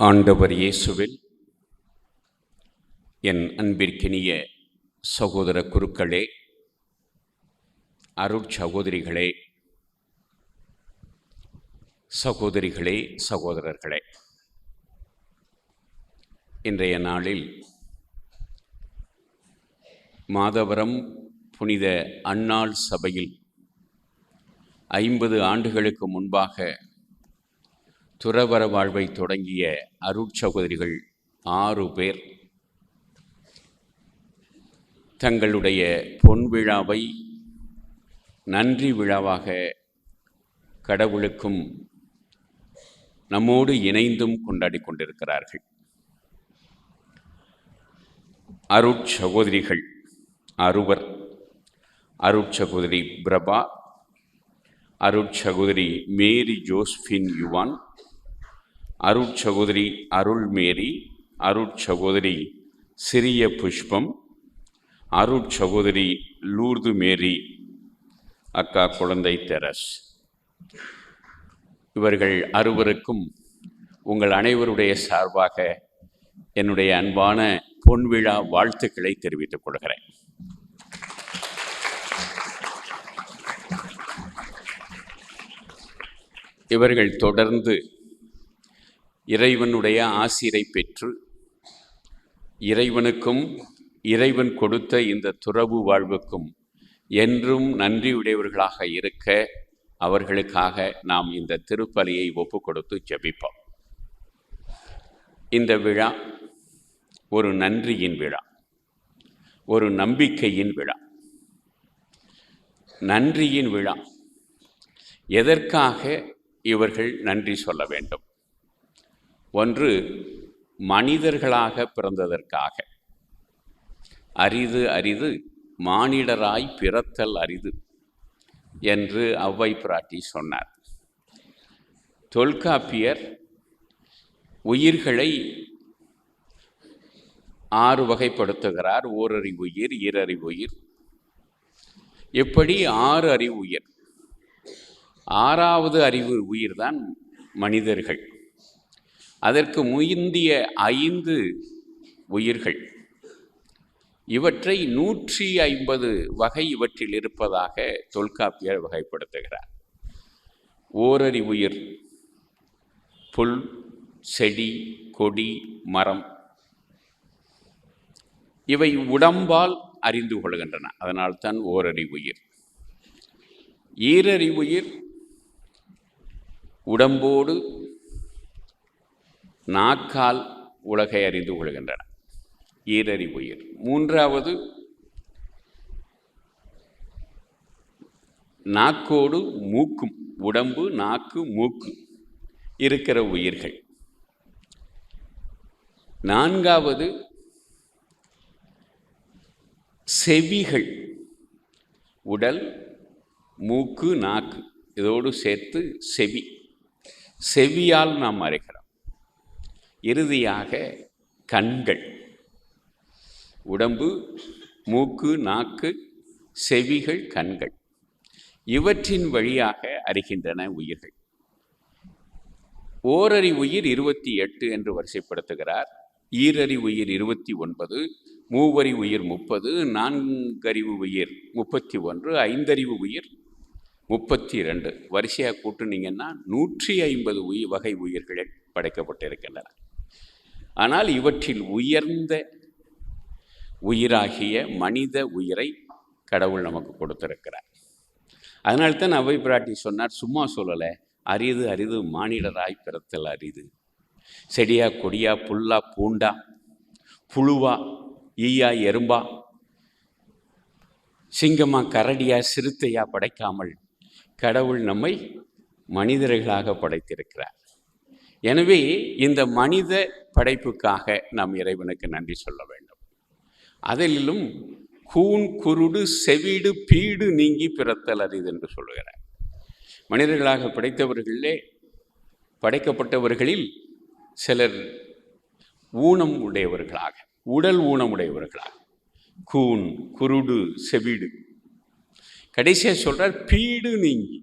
ஆண்டவர் இயேசுவில் என் அன்பிற்கினிய சகோதர குருக்களே அருட்சகோதரிகளே சகோதரிகளே சகோதரர்களே. இன்றைய நாளில் மாதவரம் புனித அன்னாள் சபையில் ஐம்பது ஆண்டுகளுக்கு முன்பாக துறவர வாழ்வை தொடங்கிய அருட்சகோதரிகள் ஆறு பேர். தங்களுடைய பொன் விழாவை நன்றி விழாவாக கடவுளுக்கும் நம்மோடு இணைந்தும் கொண்டாடி கொண்டிருக்கிறார்கள். அருட்சகோதரிகள் அறுவர் அருட்சகோதரி பிரபா அருட்சகோதரி மேரி ஜோஸ்பின் யுவான் அருட்சகோதரி அருள்மேரி அருட்சகோதரி சிறிய புஷ்பம் அருட்சகோதரி லூர்து மேரி அக்கா குழந்தை தெரஸ். இவர்கள் அறுவருக்கும் உங்கள் அனைவருடைய சார்பாக என்னுடைய அன்பான பொன்விழா வாழ்த்துக்களை தெரிவித்துக் கொள்கிறேன். இவர்கள் தொடர்ந்து இறைவனுடைய ஆசிரை பெற்று இறைவனுக்கும் இறைவன் கொடுத்த இந்த துறவு வாழ்வுக்கும் என்றும் நன்றியுடையவர்களாக இருக்க அவர்களுக்காக நாம் இந்த திருப்பலியை ஒப்பு கொடுத்து ஜபிப்போம். இந்த விழா ஒரு நன்றியின் விழா ஒரு நம்பிக்கையின் விழா. நன்றியின் விழா. எதற்காக இவர்கள் நன்றி சொல்ல வேண்டும்? ஒன்று மனிதர்களாக பிறந்ததற்காக. அரிது அரிது மானிடராய் பிறத்தல் அரிது என்று அவ்வை பிராட்டி சொன்னார். தொல்காப்பியர் உயிர்களை ஆறு வகைப்படுத்துகிறார். ஓரறிவு உயிர் ஈரறிவு உயிர். இப்படி ஆறு அறிவு உயிர். ஆறாவது அறிவு உயிர்தான் மனிதர்கள். அதற்கு முந்திய ஐந்து உயிர்கள். இவற்றை நூற்றி ஐம்பது வகை இவற்றில் இருப்பதாக தொல்காப்பியர் வகைப்படுத்துகிறார். ஓரறி உயிர் புல் செடி கொடி மரம் இவை உடம்பால் அறிந்து கொள்கின்றன. அதனால்தான் ஓரறி உயிர். ஈரறி உயிர் உடம்போடு நாக்கால் உலகை அறிந்து கொள்கின்றன. ஈரறி உயிர். மூன்றாவது நாக்கோடு மூக்கும் உடம்பு நாக்கு மூக்கு இருக்கிற உயிர்கள். நான்காவது செவிகள் உடல் மூக்கு நாக்கு. இதோடு சேர்த்து செவி. செவியால் நாம் அறிகிறோம் இறுதியாக கண்கள். உடம்பு மூக்கு நாக்கு செவிகள் கண்கள். இவற்றின் வழியாக அறிகின்றன உயிர்கள். ஓரறி உயிர் இருபத்தி எட்டு என்று வரிசைப்படுத்துகிறார். ஈரறி உயிர் இருபத்தி ஒன்பது மூவரி உயிர் முப்பது நான்கறிவு உயிர் முப்பத்தி ஒன்று ஐந்தறிவு உயிர் முப்பத்தி ரெண்டு வரிசையாக கூட்டுனீங்கன்னா நூற்றி ஐம்பது உயிர் வகை உயிர்கள் படைக்கப்பட்டிருக்கின்றன. ஆனால் இவற்றில் உயர்ந்த உயிராகிய மனித உயிரை கடவுள் நமக்கு கொடுத்திருக்கிறார். அதனால்தான் அவை பிராட்டி சொன்னார் சும்மா சொல்லலை அரிது அரிது மானிடராய் பிறத்தல் அரிது. செடியா கொடியா புல்லா பூண்டா புழுவா ஈயா எறும்பா சிங்கமா கரடியா சிறுத்தையா படைக்காமல் கடவுள் நம்மை மனிதர்களாக படைத்திருக்கிறார். எனவே இந்த மனித படைப்புக்காக நாம் இறைவனுக்கு நன்றி சொல்ல வேண்டும். அதிலும் கூன் குருடு செவிடு பீடு நீங்கி பிறத்தல் அரிது என்று சொல்கிறார் மனிதர்களாக படைத்தவர்களே படைக்கப்பட்டவர்களில் சிலர் ஊனம் உடையவர்களாக உடல் ஊனம் உடையவர்களாக. கூன் குருடு செவிடு. கடைசியாக சொல்கிறார் பீடு நீங்கி.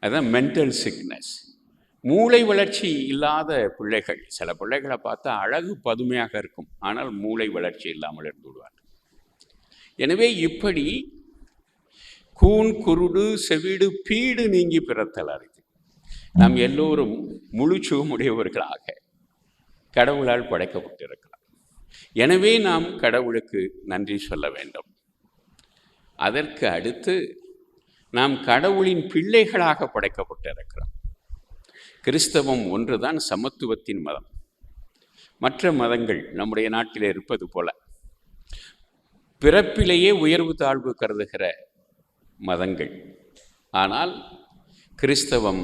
அதான் மென்டல் சிக்னஸ் மூளை வளர்ச்சி இல்லாத பிள்ளைகள். சில பிள்ளைகளை பார்த்தா அழகு பதுமையாக இருக்கும். ஆனால் மூளை வளர்ச்சி இல்லாமல் இருந்து விடுவார்கள். எனவே இப்படி கூன் குருடு செவிடு பீடு நீங்கி பிறத்தல் அறிது நாம் எல்லோரும் முழு சுகமுடையவர்களாக கடவுளால் படைக்கப்பட்டிருக்கலாம். எனவே நாம் கடவுளுக்கு நன்றி சொல்ல வேண்டும். அதற்கு அடுத்து நாம் கடவுளின் பிள்ளைகளாக படைக்கப்பட்டிருக்கிறோம். கிறிஸ்தவம் ஒன்றுதான் சமத்துவத்தின் மதம். மற்ற மதங்கள் நம்முடைய நாட்டில் இருப்பது போல. பிறப்பிலேயே உயர்வு தாழ்வு கருதுகிற மதங்கள். ஆனால் கிறிஸ்தவம்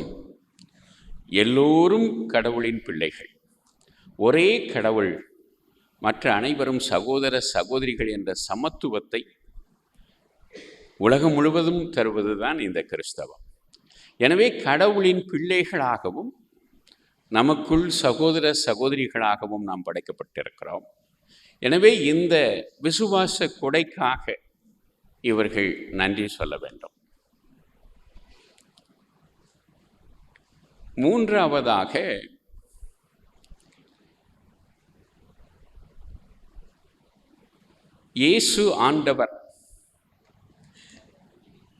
எல்லோரும் கடவுளின் பிள்ளைகள். ஒரே கடவுள் மற்ற அனைவரும் சகோதர சகோதரிகள் என்ற சமத்துவத்தை உலகம் முழுவதும் தருவதுதான் இந்த கிறிஸ்தவம். எனவே கடவுளின் பிள்ளைகளாகவும் நமக்குள் சகோதர சகோதரிகளாகவும் நாம் படைக்கப்பட்டிருக்கிறோம். எனவே இந்த விசுவாச கொடைக்காக இவர்கள் நன்றி சொல்ல வேண்டும். மூன்றாவதாக இயேசு ஆண்டவர்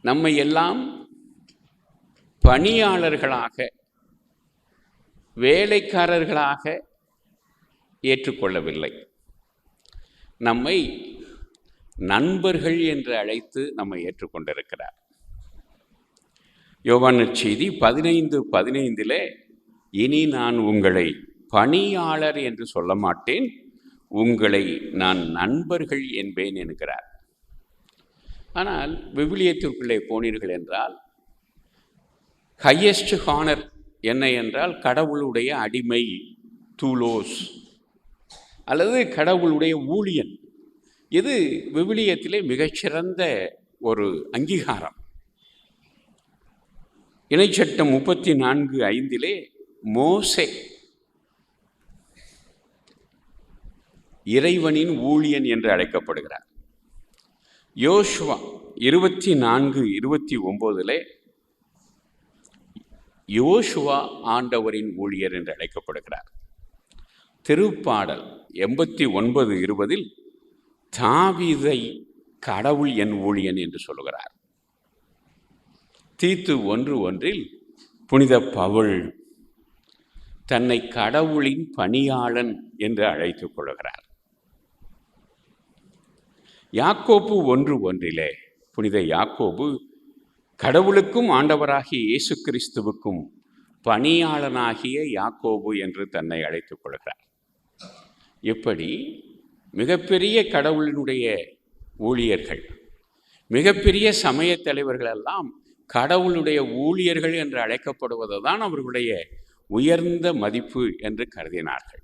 நம்மை எல்லாம் பணியாளர்களாக வேலைக்காரர்களாக ஏற்றுக்கொள்ளவில்லை. நம்மை நண்பர்கள் என்று அழைத்து நம்மை ஏற்றுக்கொண்டிருக்கிறார். யோவான் செய்தி பதினைந்து பதினைந்தில் இனி நான் உங்களை பணியாளர் என்று சொல்ல மாட்டேன் உங்களை நான் நண்பர்கள் என்பேன் என்கிறார். ஆனால் விவிலியத்திற்குள்ளே போனீர்கள் என்றால் ஹையஸ்ட் ஹானர் என்ன என்றால் கடவுளுடைய அடிமை தூலோஸ். அல்லது கடவுளுடைய ஊழியன். இது விவிலியத்திலே மிகச்சிறந்த ஒரு அங்கீகாரம். இணைச்சட்டம் முப்பத்தி நான்கு ஐந்திலே மோசே இறைவனின் ஊழியன் என்று அழைக்கப்படுகிறார். யோசுவா இருபத்தி நான்கு இருபத்தி ஒம்போதிலே யோசுவா ஆண்டவரின் ஊழியர் என்று அழைக்கப்படுகிறார். திருப்பாடல் எண்பத்தி ஒன்பது இருபதில் தாவீதை கடவுள் என் ஊழியன் என்று சொல்லுகிறார். தீத்து ஒன்று ஒன்றில் புனித பவுல் தன்னை கடவுளின் பணியாளன் என்று அழைத்துக் கொள்கிறார். யாக்கோப்பு ஒன்று ஒன்றிலே புனித யாக்கோபு கடவுளுக்கும் ஆண்டவராகிய இயேசு கிறிஸ்துவுக்கும் பணியாளனாகிய யாக்கோபு என்று தன்னை அழைத்துக் கொள்கிறார். இப்படி மிகப்பெரிய கடவுளினுடைய ஊழியர்கள் மிகப்பெரிய சமய தலைவர்கள் எல்லாம் கடவுளுடைய ஊழியர்கள் என்று அழைக்கப்படுவது தான் அவர்களுடைய உயர்ந்த மதிப்பு என்று கருதினார்கள்.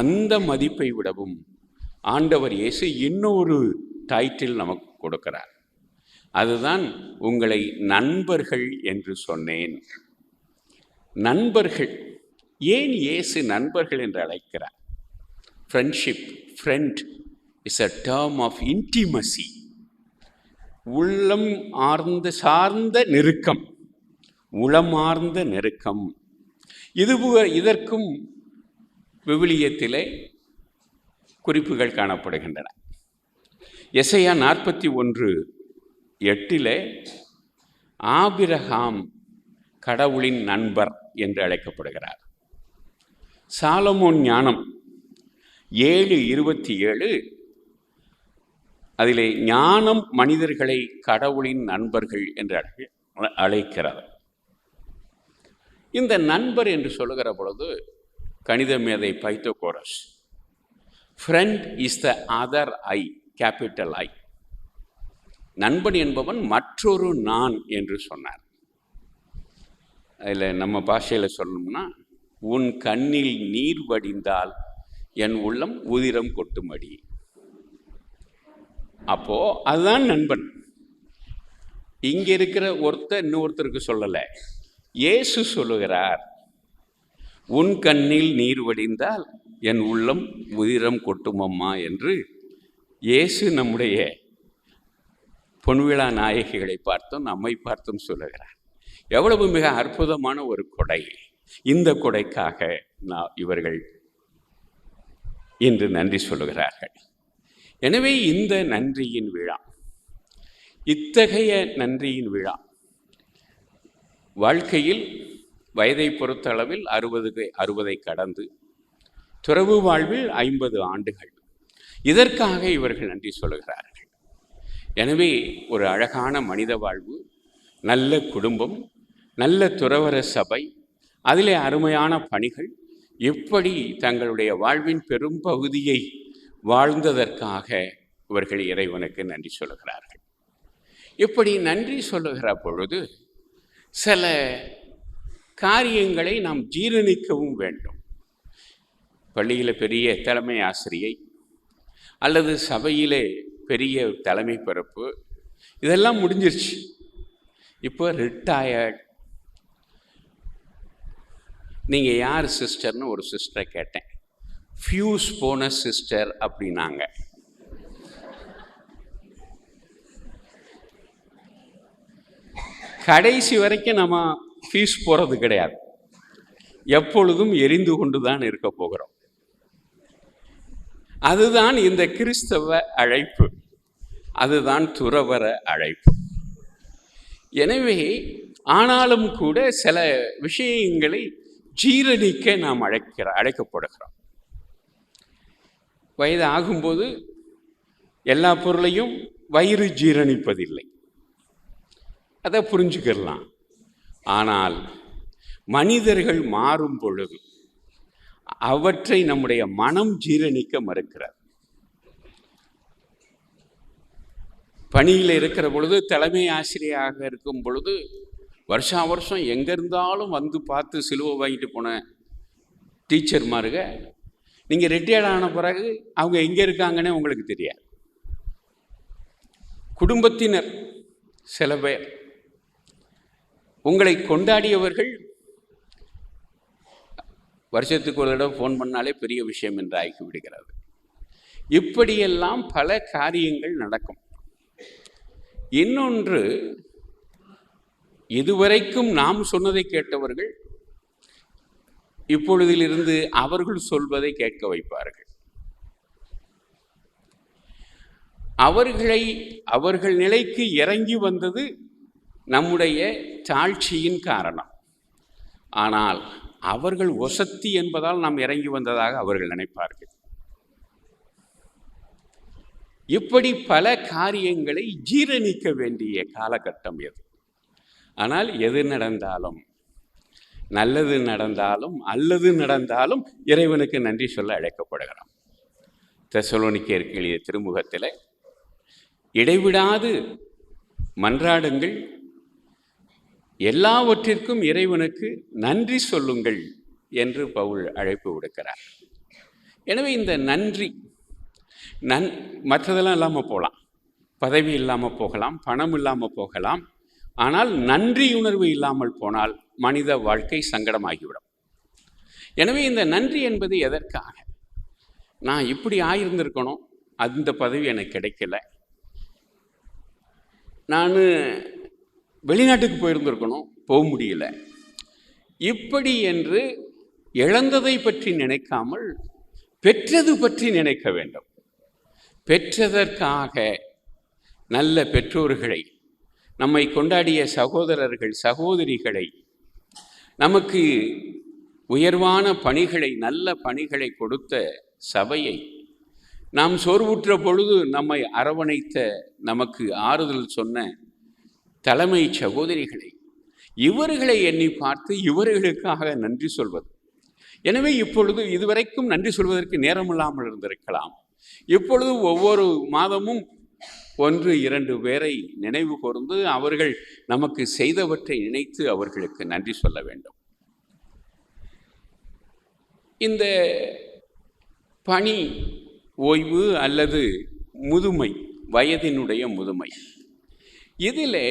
அந்த மதிப்பை விடவும் ஆண்டவர் இயேசு இன்னொரு டைட்டில் நமக்கு கொடுக்கிறார். அதுதான் உங்களை நண்பர்கள் என்று சொன்னேன். நண்பர்கள் ஏன் இயேசு நண்பர்கள் என்று அழைக்கிறார்? Friendship friend is a term of intimacy உள்ளம் ஆர்ந்த சார்ந்த நெருக்கம் உளமார்ந்த நெருக்கம். இது இதற்கும் விவிலியத்திலே குறிப்புகள் காணப்படுகின்றன. எசையா நாற்பத்தி ஒன்று எட்டிலே ஆபிரகாம் கடவுளின் நண்பர் என்று அழைக்கப்படுகிறார். சாலமோன் ஞானம் ஏழு இருபத்தி ஏழு அதிலே ஞானம் மனிதர்களை கடவுளின் நண்பர்கள் என்று அழை- அழைக்கிறார் இந்த நண்பர் என்று சொல்லுகிற பொழுது கணித மேதை Pythagoras. Friend is the other I capital I நண்பன் என்பவன் மற்றொரு நான் என்று சொன்னார். அதில் நம்ம பாஷையில் சொல்லணும்னா உன் கண்ணில் நீர் வடிந்தால் என் உள்ளம் உதிரம் கொட்டுமடி. அப்போ அதுதான் நண்பன். இங்கே இருக்கிற ஒருத்தர் இன்னொருத்தருக்கு சொல்லலை. இயேசு சொல்லுகிறார் உன் கண்ணில் நீர் வடிந்தால் என் உள்ளம் உதிரம் கொட்டுமம்மா என்று இயேசு நம்முடைய பொன்விழா நாயகிகளை பார்த்தும் நம்மை பார்த்தும் சொல்லுகிறார். எவ்வளவு மிக அற்புதமான ஒரு கொடை. இந்த கொடைக்காக நான் இவர்கள் இன்று நன்றி சொல்லுகிறார்கள். எனவே இந்த நன்றியின் விழா இத்தகைய நன்றியின் விழா வாழ்க்கையில் வயதை பொறுத்தளவில் அறுபது அறுபதை கடந்து துறவு வாழ்வில் ஐம்பது ஆண்டுகள். இதற்காக இவர்கள் நன்றி சொல்லுகிறார்கள். எனவே ஒரு அழகான மனித வாழ்வு நல்ல குடும்பம் நல்ல துறவர சபை அதிலே அருமையான பணிகள் எப்படி தங்களுடைய வாழ்வின் பெரும் பகுதியை வாழ்ந்ததற்காக இவர்கள் இறைவனுக்கு நன்றி சொல்லுகிறார்கள். இப்படி நன்றி சொல்லுகிற பொழுது சில காரியங்களை நாம் ஜீரணிக்கவும் வேண்டும். பள்ளியில் பெரிய தலைமை ஆசிரியை அல்லது சபையிலே பெரிய தலைமை பிறப்பு. இதெல்லாம் முடிஞ்சிருச்சு. இப்போ ரிட்டையர்ட் நீங்கள் யார் சிஸ்டர்னு ஒரு சிஸ்டரை கேட்டேன். ஃபியூஸ் போன சிஸ்டர் அப்படின்னாங்க. கடைசி வரைக்கும் நம்ம ஃபீஸ் போகிறது கிடையாது. எப்பொழுதும் எரிந்து கொண்டு தான் இருக்க போகிறோம். அதுதான் இந்த கிறிஸ்தவ அழைப்பு. அதுதான் துறவர அழைப்பு. எனவே ஆனாலும் கூட சில விஷயங்களை ஜீரணிக்க நாம் அழைக்கிற அழைக்கப்படுகிறோம். வயது ஆகும்போது எல்லா பொருளையும் வயிறு ஜீரணிப்பதில்லை. அதை புரிஞ்சுக்கிடலாம் ஆனால் மனிதர்கள் மாறும் பொழுது அவற்றை நம்முடைய மனம் ஜீரணிக்க மறுக்கிறார். பணியில் இருக்கிற பொழுது தலைமை ஆசிரியராக இருக்கும் பொழுது வருஷா வருஷம் எங்கே இருந்தாலும் வந்து பார்த்து சிலுவை வாங்கிட்டு போன டீச்சர்மாருக நீங்கள் ரிட்டையர்ட் ஆன பிறகு அவங்க எங்கே இருக்காங்கன்னே உங்களுக்கு தெரியாது. குடும்பத்தினர் சில பேர். உங்களை கொண்டாடியவர்கள் வருஷத்துக்கு ஒரு தடவை ஃபோன் பண்ணாலே பெரிய விஷயம் என்று ஆகி விடுகிறது இப்படியெல்லாம் பல காரியங்கள் நடக்கும். இன்னொன்று இதுவரைக்கும் நாம் சொன்னதை கேட்டவர்கள் இப்பொழுதிலிருந்து அவர்கள் சொல்வதை கேட்க வைப்பார்கள். அவர்களை அவர்கள் நிலைக்கு இறங்கி வந்தது நம்முடைய தாழ்ச்சியின் காரணம். ஆனால் அவர்கள் ஒசத்தி என்பதால் நாம் இறங்கி வந்ததாக அவர்கள் நினைப்பார்கள். இப்படி பல காரியங்களை ஜீரணிக்க வேண்டிய காலகட்டம் எது? ஆனால் எது நடந்தாலும் நல்லது நடந்தாலும் அல்லது நடந்தாலும் இறைவனுக்கு நன்றி சொல்ல அழைக்கப்படுகிறோம் தெசலோனிக்கேற்கு எழுதிய திருமுகத்தில் இடைவிடாது மன்றாடுங்கள் எல்லாவற்றிற்கும் இறைவனுக்கு நன்றி சொல்லுங்கள் என்று பவுல் அழைப்பு விடுக்கிறார். எனவே இந்த நன்றி நன் மற்றதெல்லாம் இல்லாமல் போகலாம். பதவி இல்லாமல் போகலாம் பணம் இல்லாமல் போகலாம். ஆனால் நன்றியுணர்வு இல்லாமல் போனால் மனித வாழ்க்கை சங்கடமாகிவிடும். எனவே இந்த நன்றி என்பது எதற்காக? நான் இப்படி ஆயிருந்திருக்கணும் அந்த பதவி எனக்கு கிடைக்கல. நான் வெளிநாட்டுக்கு போயிருந்திருக்கணும் போக முடியல. இப்படி என்று இழந்ததை பற்றி நினைக்காமல் பெற்றது பற்றி நினைக்க வேண்டும். பெற்றதற்காக நல்ல பெற்றோர்களை நம்மை கொண்டாடிய சகோதரர்கள் சகோதரிகளை நமக்கு உயர்வான பணிகளை நல்ல பணிகளை கொடுத்த சபையை நாம் சோர்வுற்ற பொழுது நம்மை அரவணைத்த நமக்கு ஆறுதல் சொன்ன தலைமை சகோதரிகளை இவர்களை எண்ணி பார்த்து இவர்களுக்காக நன்றி சொல்வது. எனவே இப்பொழுது இதுவரைக்கும் நன்றி சொல்வதற்கு நேரமில்லாமல் இருந்திருக்கலாம். இப்பொழுது ஒவ்வொரு மாதமும் ஒன்று இரண்டு பேரை நினைவு கூர்ந்து அவர்கள் நமக்கு செய்தவற்றை நினைத்து அவர்களுக்கு நன்றி சொல்ல வேண்டும். இந்த பணி ஓய்வு அல்லது முதுமை வயதினுடைய முதுமை இதில்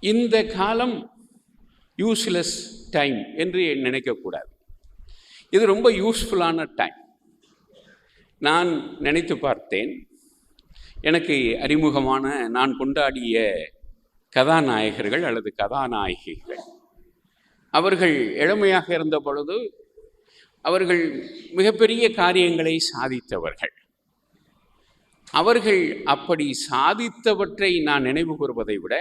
இந்த காலம் யூஸ்லெஸ் டைம் என்று நினைக்கக்கூடாது. இது ரொம்ப யூஸ்ஃபுல்லான டைம் நான் நினைத்து பார்த்தேன். எனக்கு அறிமுகமான நான் கொண்டாடிய கதாநாயகர்கள் அல்லது கதாநாயகிகள். அவர்கள் இளமையாக இருந்த பொழுது அவர்கள் மிகப்பெரிய காரியங்களை சாதித்தவர்கள். அவர்கள் அப்படி சாதித்தவற்றை நான் நினைவு கூறுவதை விட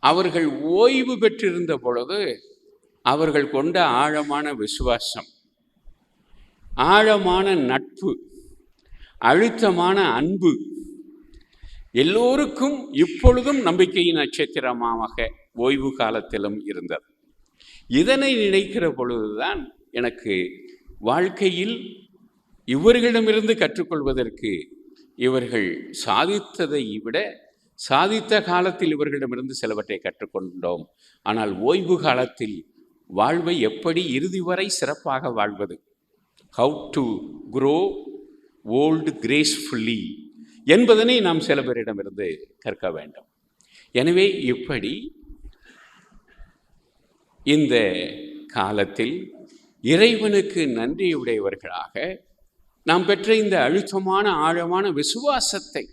அவர்கள் ஓய்வு பெற்றிருந்த பொழுது அவர்கள் கொண்ட ஆழமான விசுவாசம் ஆழமான நட்பு அழுத்தமான அன்பு எல்லோருக்கும் இப்பொழுதும் நம்பிக்கையின் நட்சத்திரமாக ஓய்வு காலத்திலும் இருந்தது. இதனை நினைக்கிற பொழுதுதான் எனக்கு வாழ்க்கையில் இவர்களிடமிருந்து கற்றுக்கொள்வதற்கு இவர்கள் சாதித்ததை விட சாதித்த காலத்தில் இவர்களிடமிருந்து சிலவற்றை கற்றுக்கொண்டோம். ஆனால் ஓய்வு காலத்தில் வாழ்வை எப்படி இறுதி வரை சிறப்பாக வாழ்வது? How to grow old gracefully என்பதனை நாம் சில பேரிடமிருந்து கற்க வேண்டும். எனவே இப்படி இந்த காலத்தில் இறைவனுக்கு நன்றியுடையவர்களாக நாம் பெற்ற இந்த அழுத்தமான ஆழமான விசுவாசத்தை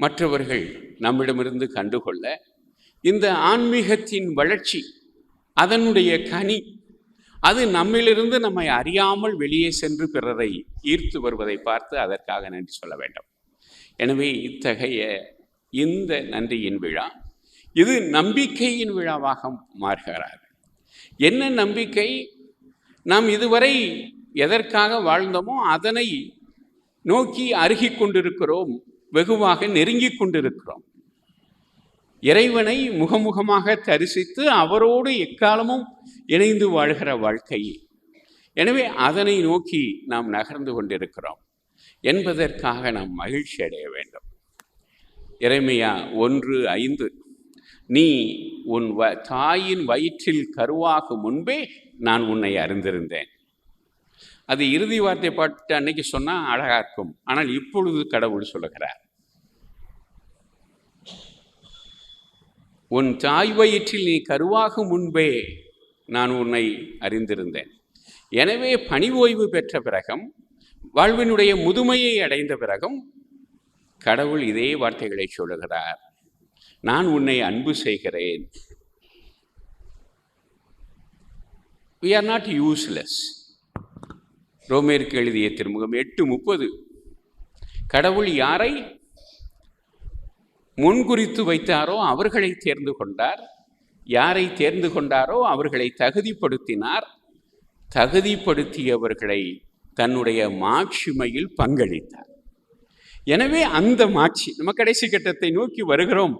மற்றவர்கள் நம்மிடமிருந்து கண்டுகொள்ள இந்த ஆன்மீகத்தின் வளர்ச்சி அதனுடைய கனி அது நம்மிலிருந்து நம்மை அறியாமல் வெளியே சென்று பிறரை ஈர்த்து வருவதை பார்த்து அதற்காக நன்றி சொல்ல வேண்டும். எனவே இத்தகைய இந்த நன்றியின் விழா இது நம்பிக்கையின் விழாவாக மாறுகிறார் என்ன நம்பிக்கை? நாம் இதுவரை எதற்காக வாழ்ந்தோமோ அதனை நோக்கி அருகி கொண்டிருக்கிறோம் வெகுவாக நெருங்கி கொண்டிருக்கிறோம். இறைவனை முகமுகமாக தரிசித்து அவரோடு எக்காலமும் இணைந்து வாழ்கிற வாழ்க்கை. எனவே அதனை நோக்கி நாம் நகர்ந்து கொண்டிருக்கிறோம் என்பதற்காக நாம் மகிழ்ச்சி அடைய வேண்டும். இறைமையா ஒன்று ஐந்து நீ உன் வ தாயின் வயிற்றில் கருவாகும் முன்பே நான் உன்னை அறிந்திருந்தேன். அது இறுதி வார்த்தை பாட்டு அன்னைக்கு சொன்னால் அழகாக இருக்கும். ஆனால் இப்பொழுது கடவுள் சொல்லுகிறார். உன் தாய் வயிற்றில் நீ கருவாகும் முன்பே நான் உன்னை அறிந்திருந்தேன். எனவே பணி ஓய்வு பெற்ற பிறகும் வாழ்வினுடைய முதுமையை அடைந்த பிறகும் கடவுள் இதே வார்த்தைகளை சொல்லுகிறார். நான் உன்னை அன்பு செய்கிறேன். வி ஆர் நாட் யூஸ்லெஸ் ரோமேற்கு எழுதிய திருமுகம் எட்டு முப்பது. கடவுள் யாரை முன்குறித்து வைத்தாரோ அவர்களை தேர்ந்து கொண்டார். யாரை தேர்ந்து கொண்டாரோ அவர்களை தகுதிப்படுத்தினார். தகுதிப்படுத்தியவர்களை தன்னுடைய மாட்சிமையில் பங்களித்தார். எனவே அந்த மாட்சி நம்ம கடைசி கட்டத்தை நோக்கி வருகிறோம்.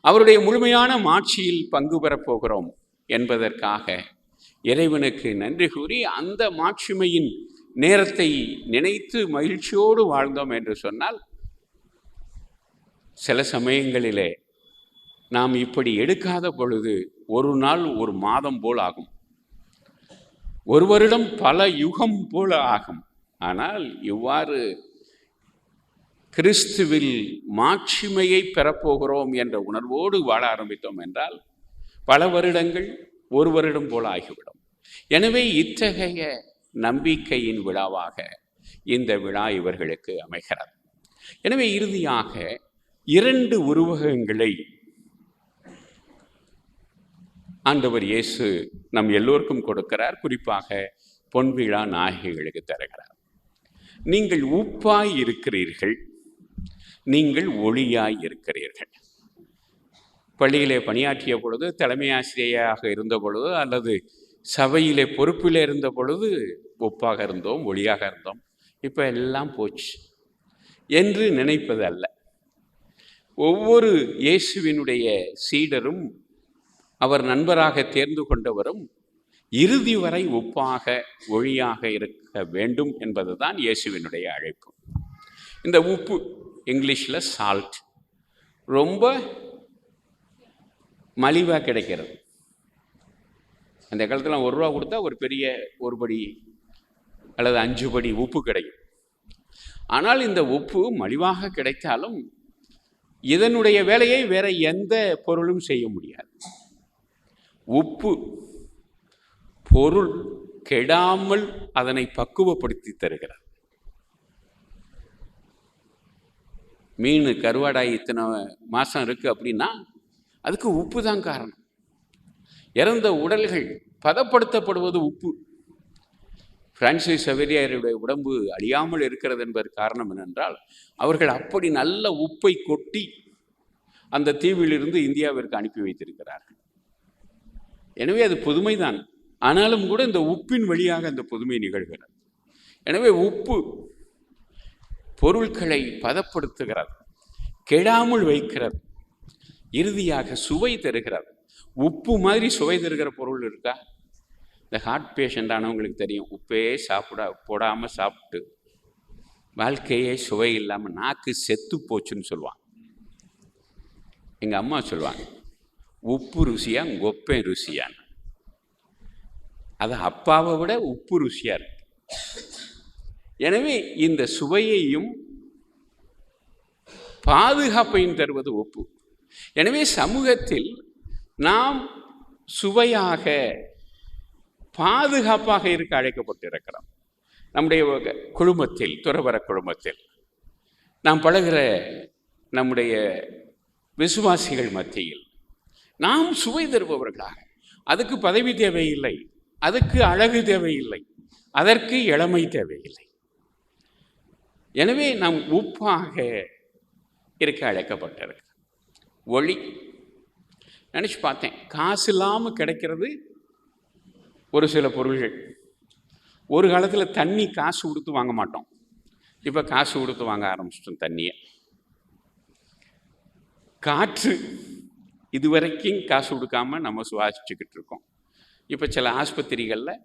அவருடைய முழுமையான மாட்சியில் பங்கு பெறப் போகிறோம் என்பதற்காக இறைவனுக்கு நன்றி கூறி அந்த மாட்சிமையின் நேரத்தை நினைத்து மகிழ்ச்சியோடு வாழ்ந்தோம் என்று சொன்னால் சில சமயங்களிலே நாம் இப்படி எடுக்காத பொழுது ஒரு நாள் ஒரு மாதம் போல் ஆகும். ஒரு வருடம் பல யுகம் போல ஆகும். ஆனால் இவ்வாறு கிறிஸ்துவில் மாட்சிமையை பெறப்போகிறோம் என்ற உணர்வோடு வாழ ஆரம்பித்தோம் என்றால் பல வருடங்கள் ஒரு வருடம் போல ஆகிவிடும். எனவே இத்தகைய நம்பிக்கையின் விழாவாக இந்த விழா இவர்களுக்கு அமைகிறது. எனவே இறுதியாக இரண்டு உருவகங்களை ஆண்டவர் இயேசு நம் எல்லோருக்கும் கொடுக்கிறார். குறிப்பாக பொன்விழா நாயகிகளுக்கு தருகிறார். நீங்கள் உப்பாய் இருக்கிறீர்கள். நீங்கள் ஒளியாய் இருக்கிறீர்கள். பள்ளியிலே பணியாற்றிய பொழுது தலைமை ஆசிரியராக இருந்த பொழுது அல்லது சபையிலே பொறுப்பில் இருந்த பொழுது உப்பாக இருந்தோம் ஒளியாக இருந்தோம். இப்போ எல்லாம் போச்சு. என்று நினைப்பது அல்ல. ஒவ்வொரு இயேசுவினுடைய சீடரும் அவர் நண்பராக தேர்ந்து கொண்டவரும் இறுதி வரை உப்பாக ஒளியாக இருக்க வேண்டும் என்பதுதான் இயேசுவினுடைய அழைப்பு. இந்த உப்பு இங்கிலீஷில் சால்ட் ரொம்ப மலிவாக கிடைக்கிறது. அந்த காலத்தில் ஒரு ரூபா கொடுத்தா ஒரு பெரிய ஒரு படி அல்லது அஞ்சு படி உப்பு கிடைக்கும். ஆனால் இந்த உப்பு மலிவாக கிடைத்தாலும் இதனுடைய வேலையை வேற எந்த பொருளும் செய்ய முடியாது. உப்பு பொருள் கெடாமல் அதனை பக்குவப்படுத்தி தருகிறார் மீன் கருவாடாய் இத்தனை மாதம் இருக்குது அப்படின்னா அதுக்கு உப்பு தான் காரணம். இறந்த உடல்கள் பதப்படுத்தப்படுவது உப்பு. பிரான்சிஸ் சவேரியாருடைய உடம்பு அழியாமல் இருக்கிறது என்பது காரணம் என்னென்றால் அவர்கள் அப்படி நல்ல உப்பை கொட்டி அந்த தீவிலிருந்து இந்தியாவிற்கு அனுப்பி வைத்திருக்கிறார்கள். எனவே அது புதுமைதான். ஆனாலும் கூட இந்த உப்பின் வழியாக அந்த புதுமை நிகழ்கிறது. எனவே உப்பு பொருட்களை பதப்படுத்துகிறது கெடாமல் வைக்கிறது இறுதியாக சுவை தருகிறது. உப்பு மாதிரி சுவை தருகிற பொருள் இருக்கா? இந்த ஹார்ட் பேஷண்ட் ஆனவங்களுக்கு தெரியும். உப்பே சாப்பிட போடாமல் சாப்பிட்டு வாழ்க்கையே சுவை இல்லாமல் நாக்கு செத்து போச்சுன்னு சொல்லுவான் எங்கள் அம்மா சொல்லுவாங்க உப்பு ருசியா கொப்பேன் ருசியான்னு. அது அப்பாவை விட உப்பு ருசியாக இருக்கு. எனவே இந்த சுவையையும் பாதுகாப்பையும் தருவது உப்பு. எனவே சமூகத்தில் நாம் சுவையாக பாதுகாப்பாக இருக்க அழைக்கப்பட்டிருக்கிறோம். நம்முடைய குழுமத்தில் துறவர குழுமத்தில். நாம் பழகிற நம்முடைய விசுவாசிகள் மத்தியில். நாம் சுவை தருபவர்களாக. அதுக்கு பதவி தேவையில்லை. அதுக்கு அழகு தேவையில்லை. அதற்கு இளமை தேவையில்லை. எனவே நாம் உப்பாக இருக்க அழைக்கப்பட்டிருக்கிறோம். ஒளி நினச்சி பார்த்தேன். காசு இல்லாமல் கிடைக்கிறது ஒரு சில பொருள்கள். ஒரு காலத்தில் தண்ணி காசு கொடுத்து வாங்க மாட்டோம். இப்போ காசு கொடுத்து வாங்க ஆரம்பிச்சிட்டோம் தண்ணியை. காற்று இதுவரைக்கும் காசு கொடுக்காம நம்ம சுவாசிச்சுக்கிட்டு இருக்கோம். இப்போ சில ஆஸ்பத்திரிகளில்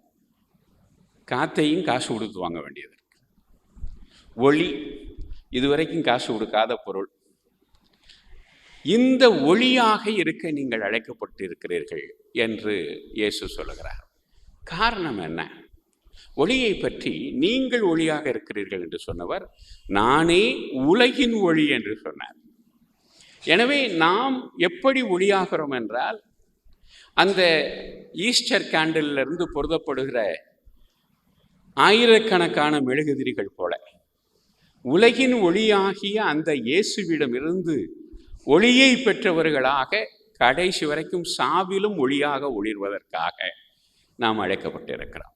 காற்றையும் காசு கொடுத்து வாங்க வேண்டியது இருக்குது ஒளி இதுவரைக்கும் காசு கொடுக்காத பொருள். இந்த ஒளியாக இருக்க நீங்கள் அழைக்கப்பட்டு இருக்கிறீர்கள் என்று இயேசு சொல்லுகிறார். காரணம் என்ன? ஒளியை பற்றி நீங்கள் ஒளியாக இருக்கிறீர்கள் என்று சொன்னவர் நானே உலகின் ஒளி என்று சொன்னார். எனவே நாம் எப்படி ஒளியாகிறோம் என்றால் அந்த ஈஸ்டர் கேண்டிலிருந்து பொருதப்படுகிற ஆயிரக்கணக்கான மெழுகுதிரிகள் போல உலகின் ஒளியாகிய அந்த இயேசுவிடம் இருந்து ஒளியை பெற்றவர்களாக கடைசி வரைக்கும் சாவிலும் ஒளியாக ஒளிர்வதற்காக நாம் அழைக்கப்பட்டிருக்கிறோம்.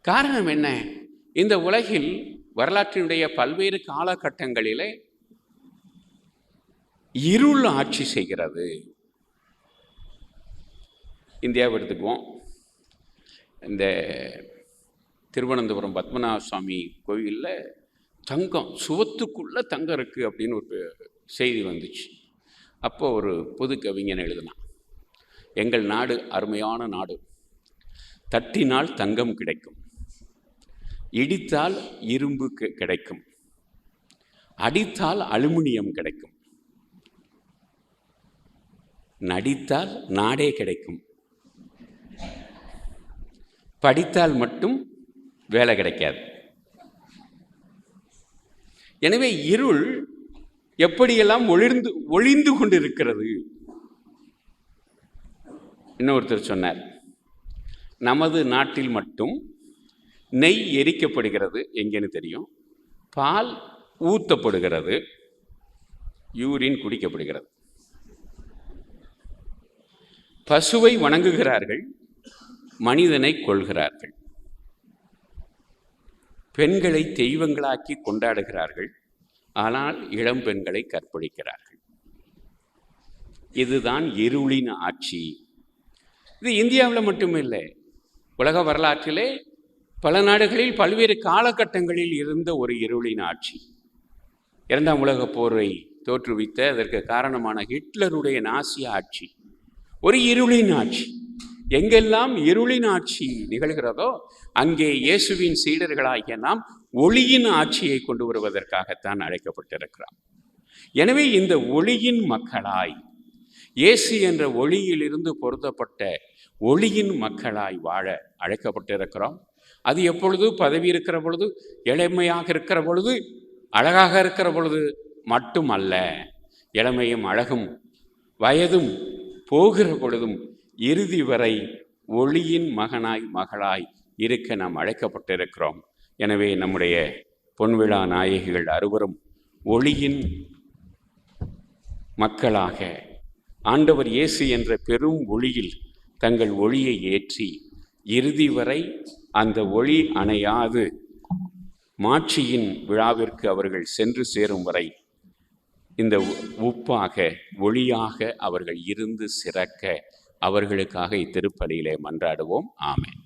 காரணம் என்ன? இந்த உலகில் வரலாற்றினுடைய பல்வேறு காலகட்டங்களிலே இருள் ஆட்சி செய்கிறது. இந்தியாவை எடுத்துக்குவோம். இந்த திருவனந்தபுரம் பத்மநாப சுவாமி கோயிலில் தங்கம் சுவத்துக்குள்ளே தங்கம் இருக்குது அப்படின்னு ஒரு செய்தி வந்துச்சு. அப்போ ஒரு பொது கவிஞன் எழுதினான். எங்கள் நாடு அருமையான நாடு. தட்டினால் தங்கம் கிடைக்கும். இடித்தால் இரும்பு கிடைக்கும். அடித்தால் அலுமினியம் கிடைக்கும். நடித்தால் நாடே கிடைக்கும். படித்தால் மட்டும் வேலை கிடைக்காது. எனவே இருள் எப்படியெல்லாம் ஒளிர்ந்து ஒளிந்து கொண்டிருக்கிறது? இன்னொருத்தர் சொன்னார் நமது நாட்டில் மட்டும் நெய் எரிக்கப்படுகிறது. எங்கேன்னு தெரியும். பால் ஊத்தப்படுகிறது. யூரின் குடிக்கப்படுகிறது. பசுவை வணங்குகிறார்கள் மனிதனை கொள்கிறார்கள் பெண்களை தெய்வங்களாக்கி கொண்டாடுகிறார்கள். ஆனால் இளம் பெண்களை கற்பழிக்கிறார்கள். இதுதான் இருளின் ஆட்சி. இது இந்தியாவில் மட்டுமில்லை. உலக வரலாற்றிலே பல நாடுகளில் பல்வேறு காலகட்டங்களில் இருந்த ஒரு இருளின் ஆட்சி. இரண்டாம் உலகப் போரை தோற்றுவித்த அதற்கு காரணமான ஹிட்லருடைய நாசிய ஆட்சி. ஒரு இருளின் ஆட்சி. எங்கெல்லாம் இருளின் ஆட்சி நிகழ்கிறதோ அங்கே இயேசுவின் சீடர்களாகிய நாம் ஒளியின் ஆட்சியை கொண்டு வருவதற்காகத்தான் அழைக்கப்பட்டிருக்கிறார் எனவே இந்த ஒளியின் மக்களாய் இயேசு என்ற ஒளியிலிருந்து பொருத்தப்பட்ட ஒளியின் மக்களாய் வாழ அழைக்கப்பட்டிருக்கிறோம். அது எப்பொழுது பதவி இருக்கிற பொழுது இளமையாக இருக்கிற பொழுது அழகாக இருக்கிற பொழுது மட்டுமல்ல இளமையும் அழகும் வயதும் போகிற பொழுதும் இறுதி வரை ஒளியின் மகனாய் மகளாய் இருக்க நாம் அழைக்கப்பட்டிருக்கிறோம். எனவே நம்முடைய பொன்விழா நாயகிகள் அறுவரும் ஒளியின் மக்களாக ஆண்டவர் இயேசு என்ற பெரும் ஒளியில் தங்கள் ஒளியை ஏற்றி இறுதி வரை அந்த ஒளி அணையாது மாட்சியின் விழாவிற்கு அவர்கள் சென்று சேரும் வரை இந்த உ- உப்பாக ஒளியாக அவர்கள் இருந்து சிறக்க அவர்களுக்காக இத்திருப்பலியிலே மன்றாடுவோம். ஆமேன்.